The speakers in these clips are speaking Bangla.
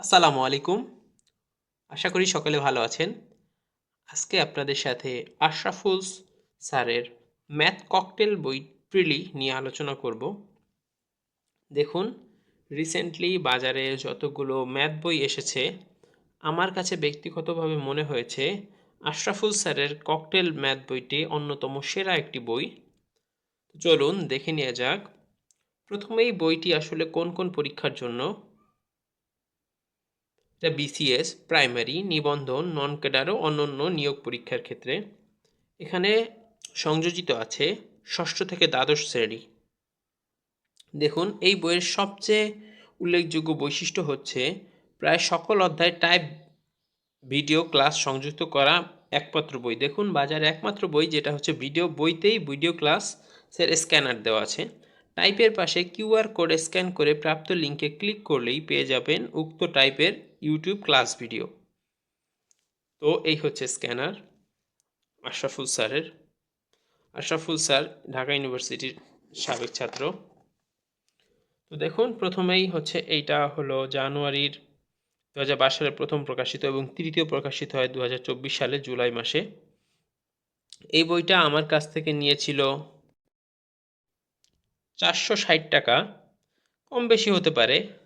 আসসালামু আলাইকুম। আশা করি সকলে ভালো আছেন। আজকে আপনাদের সাথে আশরাফুল স্যারের ম্যাথ ককটেল বই প্রিলি নিয়ে আলোচনা করব। দেখুন রিসেন্টলি বাজারে যতগুলো ম্যাথ বই এসেছে, আমার কাছে ব্যক্তিগতভাবে মনে হয়েছে আশরাফুল স্যারের ককটেল ম্যাথ বইটি অন্যতম সেরা একটি বই। চলুন দেখে নেওয়া যাক। প্রথমেই বইটি আসলে কোন কোন পরীক্ষার জন্য এটা বিসিএস প্রাইমারি নিবন্ধন নন ক্যাডার ও অন্যান্য নিয়োগ পরীক্ষার ক্ষেত্রে। এখানে সংযোজিত আছে ষষ্ঠ থেকে দ্বাদশ শ্রেণি। দেখুন, এই বইয়ের সবচেয়ে উল্লেখযোগ্য বৈশিষ্ট্য হচ্ছে প্রায় সকল অধ্যায় টাইপ ভিডিও ক্লাস সংযুক্ত করা একমাত্র বই। দেখুন, বাজারে একমাত্র বই যেটা হচ্ছে ভিডিও বইতেই ভিডিও ক্লাস সের স্ক্যানার দেওয়া আছে। টাইপের পাশে কিউআর কোড স্ক্যান করে প্রাপ্ত লিঙ্কে ক্লিক করলেই পেয়ে যাবেন উক্ত টাইপের ইউটিউব ক্লাস ভিডিও তো এই হচ্ছে স্ক্যানার আশরাফুল স্যারের। আশরাফুল স্যার, ঢাকা ইউনিভার্সিটির সাবেক ছাত্র। তো দেখুন, প্রথমেই হচ্ছে এইটা হলো জানুয়ারির দু হাজার বাইশ সালে প্রথম প্রকাশিত এবং তৃতীয় প্রকাশিত হয় দু হাজার চব্বিশ সালে জুলাই মাসে। এই বইটা আমার কাছ থেকে নিয়েছিল চারশো ষাট টাকা। কম বেশি হতে পারে।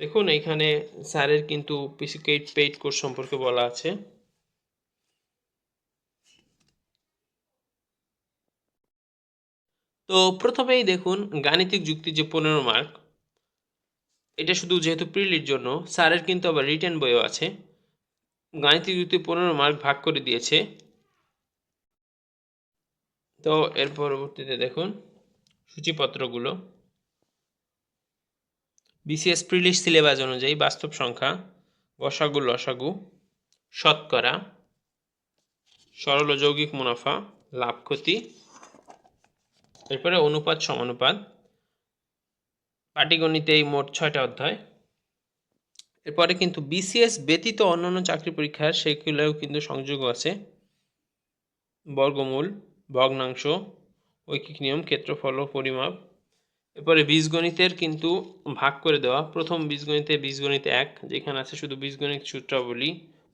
দেখুন এইখানে স্যারের কিন্তু পিসিকেট পেইড কোর্স সম্পর্কে বলা আছে। তো প্রথমেই দেখুন, গাণিতিক যুক্তি যে পনেরো মার্ক এটা শুধু যেহেতু প্রিলির জন্য, স্যারের কিন্তু আবার রিটেন বইও আছে। গাণিতিক যুক্তি পনেরো মার্ক ভাগ করে দিয়েছে। তো এর পরবর্তীতে দেখুন, সূচিপত্রগুলো। বিসিএস প্রিলিশ সিলেবাস অনুযায়ী বাস্তব সংখ্যা গসাগু লসাগু, শতকরা, সরল যৌগিক মুনাফা, লাভ ক্ষতি, এরপরে অনুপাত সমানুপাত, পাটিগণিতে এই মোট ছয়টা অধ্যায়। এরপরে কিন্তু বিসিএস ব্যতীত অন্যান্য চাকরি পরীক্ষার সেগুলোও কিন্তু সংযোগ আছে। বর্গমূল, ভগ্নাংশ, ঐকিক নিয়ম, ক্ষেত্রফল ও পরিমাপ এরপরে বীজগণিতের কিন্তু ভাগ করে দেওয়া। প্রথম বীজগণিতে বীজগণিত এক, যেখানে আছে শুধু বীজগণিত সূত্রাবলী,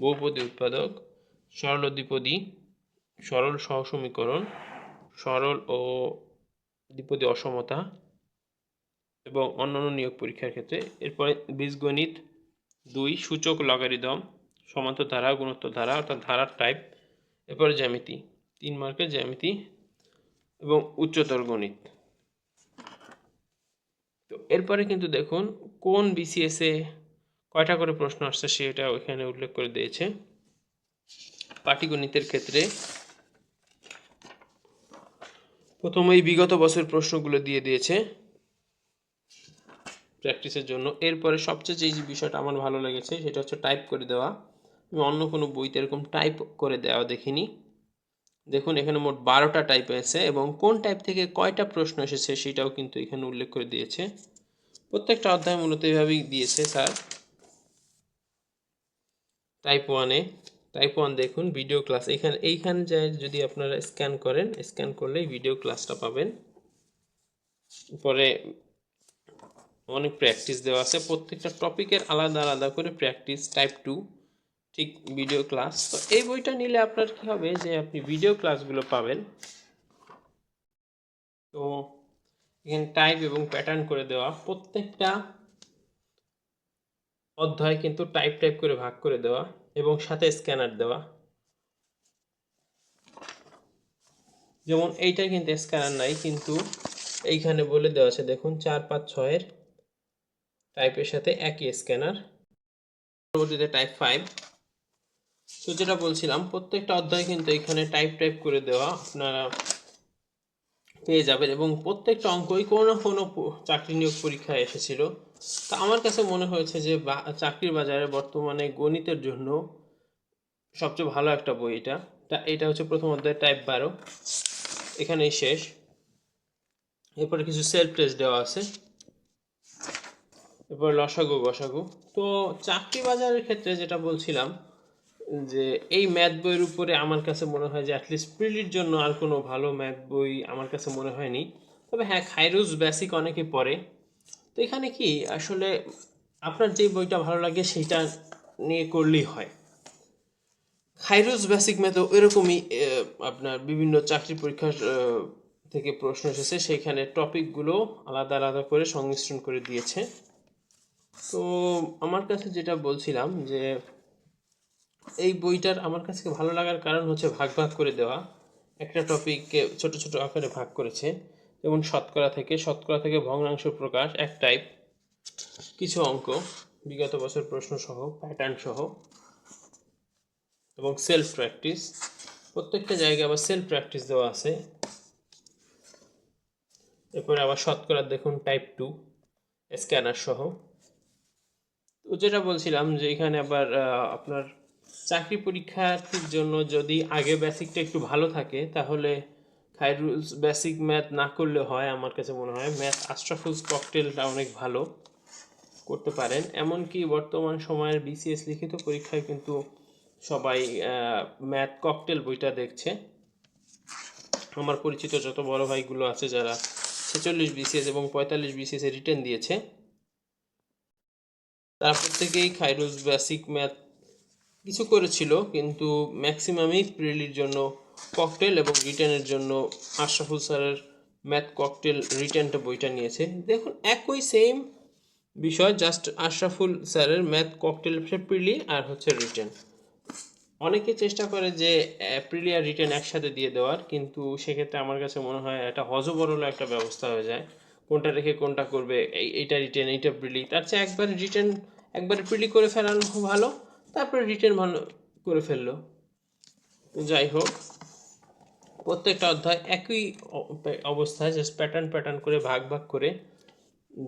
বহুপদী উৎপাদক, সরল ও দ্বিপদী, সরল সহসমীকরণ, সরল ও দ্বিপদী অসমতা এবং অন্যান্য নিয়োগ পরীক্ষার ক্ষেত্রে। এরপরে বীজগণিত দুই, সূচক লগারিদম, সমান্তর ধারা, গুণোত্তর ধারা, অর্থাৎ ধারার টাইপ এরপরে জ্যামিতি, তিন মার্কের জ্যামিতি এবং উচ্চতর গণিত। তো এরপরে কিন্তু দেখুন কোন বিসিএসে কয়টা করে প্রশ্ন আসছে সেটা ওইখানে উল্লেখ করে দিয়েছে। পাটিগণিতের ক্ষেত্রে প্রথমেই বিগত বছর প্রশ্নগুলো দিয়ে দিয়েছে প্র্যাকটিসের জন্য। এরপরে সবচেয়ে যে বিষয়টা আমার ভালো লেগেছে সেটা হচ্ছে টাইপ করে দেওয়া। আমি অন্য কোনো বইতে এরকম টাইপ করে দেওয়া দেখিনি। দেখুন, এখানে মোট বারোটা টাইপ আছে এবং কোন টাইপ থেকে কয়টা প্রশ্ন এসেছে সেটাও কিন্তু এখানে উল্লেখ করে দিয়েছে। প্রত্যেকটা অধ্যায় মূলত এভাবেই দিয়েছে স্যার। টাইপ ওয়ানে টাইপ ওয়ান দেখুন ভিডিও ক্লাস এখানে, এইখানে যায় যদি আপনারা স্ক্যান করেন স্ক্যান করলেই ভিডিও ক্লাসটা পাবেন। পরে অনেক প্র্যাকটিস দেওয়া আছে। প্রত্যেকটা টপিকের আলাদা আলাদা করে প্র্যাকটিস টাইপ টু ঠিক ভিডিও ক্লাস তো এই বইটা নিলে আপনার কি হবে যে আপনি ভিডিও ক্লাসগুলো পাবেন। তো এখানে টাইপ এবং প্যাটার্ন করে দেওয়া। প্রত্যেকটা অধ্যায় কিন্তু টাইপ টাইপ করে ভাগ করে দেওয়া এবং সাথে স্ক্যানার দেওয়া। যেমন এইটা কিন্তু স্ক্যানার নাই, কিন্তু এইখানে বলে দেওয়া আছে, দেখুন, চার, পাঁচ, ছয়ের টাইপের সাথে একই স্ক্যানার পরবর্তীতে টাইপ ফাইভ তো যেটা বলছিলাম, প্রত্যেকটা অধ্যায় কিন্তু এখানে টাইপ টাইপ করে দেওয়া আপনারা পেয়ে যাবেন এবং প্রত্যেকটা অঙ্কই কোনো না কোনো চাকরি নিয়োগ পরীক্ষায় এসেছিল। তা আমার কাছে মনে হয়েছে যে চাকরির বাজারে বর্তমানে গণিতের জন্য সবচেয়ে ভালো একটা বই এটা। তা এটা হচ্ছে প্রথম অধ্যায় টাইপ বারো। এখানেই শেষ। এরপরে কিছু সেলফ টেস্ট দেওয়া আছে। এরপর লসাগু, গসাগু। তো চাকরি বাজারের ক্ষেত্রে যেটা বলছিলাম যে এই ম্যাথ বইয়ের উপরে আমার কাছে মনে হয় যে অ্যাটলিস্ট প্রিলির জন্য আর কোনো ভালো ম্যাথ বই আমার কাছে মনে হয়নি। তবে হ্যাঁ খাইরুজ বেসিক অনেকে পড়ে। তো এখানে কি আসলে আপনার যে বইটা ভালো লাগে সেইটা নিয়ে করলেই হয়। খাইরুজ বেসিক ম্যাথও এরকমই আপনার বিভিন্ন চাকরি পরীক্ষার থেকে প্রশ্ন এসেছে। সেইখানে টপিকগুলো আলাদা আলাদা করে সংমিশ্রণ করে দিয়েছে। তো আমার কাছে যেটা বলছিলাম যে এই বইটার আমার কাছে ভালো লাগার কারণ হচ্ছে ভাগ ভাগ করে দেওয়া। একটা টপিককে ছোট ছোট আকারে ভাগ করেছে। যেমন শতকরা থেকে শতকরা থেকে ভগ্নাংশ প্রকাশ, এক টাইপ কিছু অঙ্ক, বিগত বছর প্রশ্ন সহ প্যাটার্ন সহ, এবং সেলফ প্র্যাকটিস প্রত্যেকটা জায়গায় আবার সেলফ প্র্যাকটিস দেওয়া আছে। এরপরে আবার শতকরা দেখুন টাইপ টু স্ক্যানার সহ। তো যেটা বলছিলাম যে এখানে আবার আপনার চাকরি পরীক্ষার্থীর জন্য যদি আগে বেসিকটা একটু ভালো থাকে, তাহলে খাইরুলস বেসিক ম্যাথ না করলে হয় আমার কাছে মনে হয়। ম্যাথ আস্ট্রাফুলস ককটেলটা অনেক ভালো করতে পারেন। এমনকি বর্তমান সময়ের বিসিএস লিখিত পরীক্ষায় কিন্তু সবাই ম্যাথ ককটেল বইটা দেখছে। আমার পরিচিত যত বড় ভাইগুলো আছে যারা ছেচল্লিশ বিসিএস এবং পঁয়তাল্লিশ বিসিএস এ রিটেন দিয়েছে, তারা প্রত্যেকেই খাইরুজ বেসিক ম্যাথ কিছু করেছিল, কিন্তু ম্যাক্সিমামই প্রিলির জন্য ককটেল এবং রিটার্নের জন্য আশরাফুল স্যারের ম্যাথ ককটেল রিটার্নটা বইটা নিয়েছে। দেখুন, একই সেম বিষয় জাস্ট আশরাফুল স্যারের ম্যাথ ককটেল প্রিলি আর হচ্ছে রিটার্ন অনেকে চেষ্টা করে যে প্রিলি আর রিটার্ন একসাথে দিয়ে দেওয়ার, কিন্তু সেক্ষেত্রে আমার কাছে মনে হয় এটা হজবরল একটা ব্যবস্থা হয়ে যায়। কোনটা রেখে কোনটা করবে, এই, এইটা রিটেন এইটা প্রিলি তার চেয়ে একবার রিটার্ন একবার প্রিলি করে ফেলানো ভালো। তারপরে রিটেন ভালো করে ফেলল। যাই হোক, প্রত্যেকটা অধ্যায় একই অবস্থায় জাস্ট প্যাটার্ন প্যাটার্ন করে, ভাগ ভাগ করে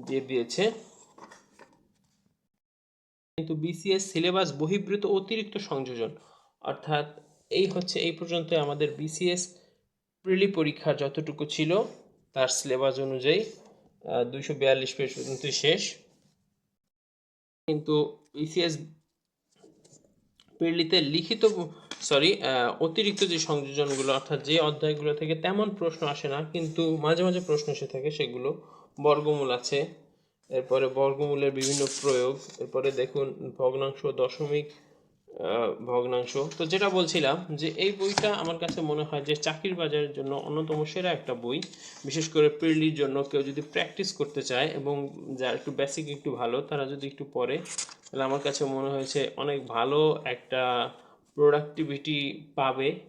দিয়ে দিয়েছে। কিন্তু বিসিএস সিলেবাস বহির্ভূত অতিরিক্ত সংযোজন, অর্থাৎ এই হচ্ছে এই পর্যন্ত আমাদের বিসিএস প্রিলি পরীক্ষা যতটুকু ছিল তার সিলেবাস অনুযায়ী দুইশো বিয়াল্লিশ পেজ পর্যন্ত শেষ। কিন্তু বিসিএস প্রিলিতে লিখিত সরি অতিরিক্ত যে সংযোজনগুলো, অর্থাৎ যে অধ্যায়গুলো থেকে তেমন প্রশ্ন আসে না, কিন্তু মাঝে মাঝে প্রশ্ন এসে থাকে, সেগুলো বর্গমূল আছে। এরপরে বর্গমূলের বিভিন্ন প্রয়োগ, এরপরে দেখুন ভগ্নাংশ দশমিক ভগ্নাংশ। তো যেটা বলছিলাম যে এই বইটা আমার কাছে মনে হয় যে চাকরির বাজারের জন্য অন্যতম সেরা একটা বই। বিশেষ করে প্রিলির জন্য কেউ যদি প্র্যাকটিস করতে চায় এবং যারা একটু বেসিক একটু ভালো, তারা যদি একটু পড়ে, তাহলে আমার কাছে মনে হয়েছে অনেক ভালো একটা প্রোডাক্টিভিটি পাবে।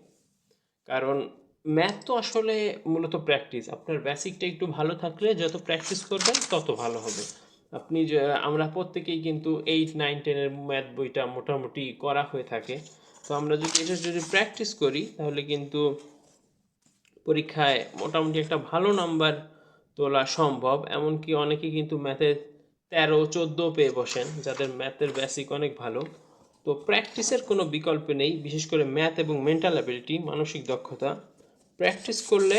কারণ ম্যাথ তো আসলে মূলত প্র্যাকটিস আপনার বেসিকটা একটু ভালো থাকলে যত প্র্যাকটিস করবেন, তত ভালো হবে। আপনি যে, আমরা প্রত্যেকেই কিন্তু এইট নাইন টেনের ম্যাথ বইটা মোটামুটি করা হয়ে থাকে। তো আমরা যদি এটা যদি প্র্যাকটিস করি, তাহলে কিন্তু পরীক্ষায় মোটামুটি একটা ভালো নাম্বার তোলা সম্ভব। এমনকি অনেকে কিন্তু ম্যাথে তেরো চোদ্দ পেয়ে বসেন, যাদের ম্যাথের বেসিক অনেক ভালো। তো প্র্যাকটিসের কোনো বিকল্প নেই, বিশেষ করে ম্যাথ এবং মেন্টাল অ্যাবিলিটি মানসিক দক্ষতা। প্র্যাকটিস করলে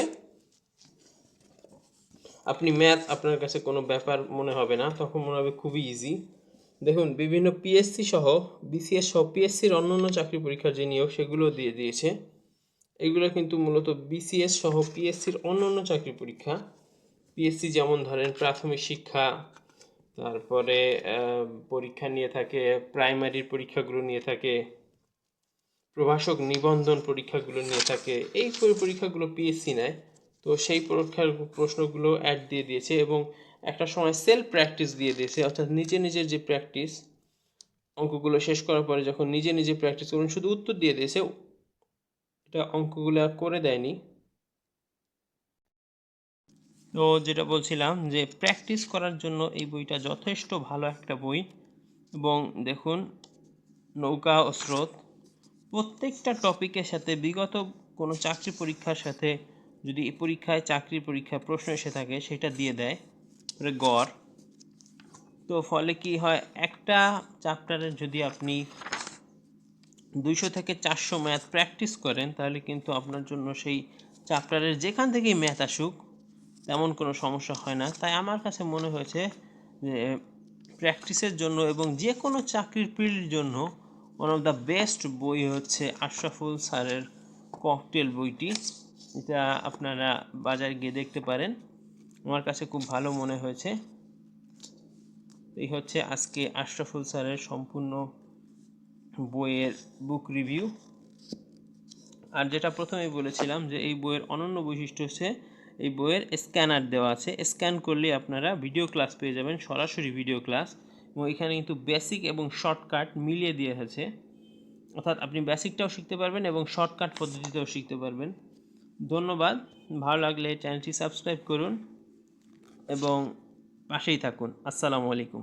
আপনি ম্যাথ আপনার কাছে কোনো ব্যাপার মনে হবে না, তখন মনে হবে খুবই ইজি দেখুন, বিভিন্ন পিএসসি সহ বিসিএস সহ পিএসসির অন্যান্য চাকরি পরীক্ষার যে নিয়োগ, সেগুলো দিয়ে দিয়েছে। এগুলো কিন্তু মূলত বিসিএস সহ পিএসসির অন্যান্য চাকরি পরীক্ষা। পিএসসি যেমন ধরেন প্রাথমিক শিক্ষা, তারপরে পরীক্ষা নিয়ে থাকে প্রাইমারির পরীক্ষাগুলো নিয়ে থাকে, প্রভাষক নিবন্ধন পরীক্ষাগুলো নিয়ে থাকে, এই পরীক্ষাগুলো পিএসসি নেয়। তো সেই পরীক্ষার প্রশ্নগুলো অ্যাড দিয়ে দিয়েছে এবং একটা সময় সেলফ প্র্যাকটিস দিয়ে দিয়েছে। অর্থাৎ নিজে নিজের যে প্র্যাকটিস অঙ্কগুলো শেষ করার পরে যখন নিজে নিজে প্র্যাকটিস করুন, শুধু উত্তর দিয়ে দিয়েছে। এটা অঙ্কগুলো করে দেয়নি। তো যেটা বলছিলাম যে প্র্যাকটিস করার জন্য এই বইটা যথেষ্ট ভালো একটা বই। এবং দেখুন, নৌকা ও স্রোত, প্রত্যেকটা টপিকের সাথে বিগত কোনো চাকরি পরীক্ষার সাথে যদি এই পরীক্ষায় চাকরি পরীক্ষায় প্রশ্ন এসে থাকে, সেটা দিয়ে দেয়। মানে গড়। তো ফলে কি হয়, একটা চ্যাপ্টারের যদি আপনি দুইশো থেকে চারশো ম্যাথ প্র্যাকটিস করেন, তাহলে কিন্তু আপনার জন্য সেই চ্যাপ্টারের যেখান থেকেই ম্যাথ আসুক, তেমন কোনো সমস্যা হয় না। তাই আমার কাছে মনে হয়েছে যে প্র্যাকটিসের জন্য এবং যে কোনো চাকরির পিড়ির জন্য ওয়ান অফ দ্য বেস্ট বই হচ্ছে আশরাফুল স্যারের ককটেল বইটি। এটা আপনারা বাজারে গিয়ে দেখতে পারেন। আমার কাছে খুব ভালো মনে হয়েছে। এই হচ্ছে আজকে আশরাফুল স্যারের সম্পূর্ণ বইয়ের বুক রিভিউ আর যেটা প্রথমেই বলেছিলাম যে এই বইয়ের অনন্য বৈশিষ্ট্য হচ্ছে এই বইয়ের স্ক্যানার দেওয়া আছে। স্ক্যান করলে আপনারা ভিডিও ক্লাস পেয়ে যাবেন, সরাসরি ভিডিও ক্লাস এবং এখানে কিন্তু বেসিক এবং শর্টকাট মিলিয়ে দিয়ে আছে। অর্থাৎ আপনি বেসিকটাও শিখতে পারবেন এবং শর্টকাট পদ্ধতিতেও শিখতে পারবেন। ধন্যবাদ, ভালো লাগলে চ্যানেলটি সাবস্ক্রাইব করুন এবং পাশেই থাকুন। আসসালামু আলাইকুম।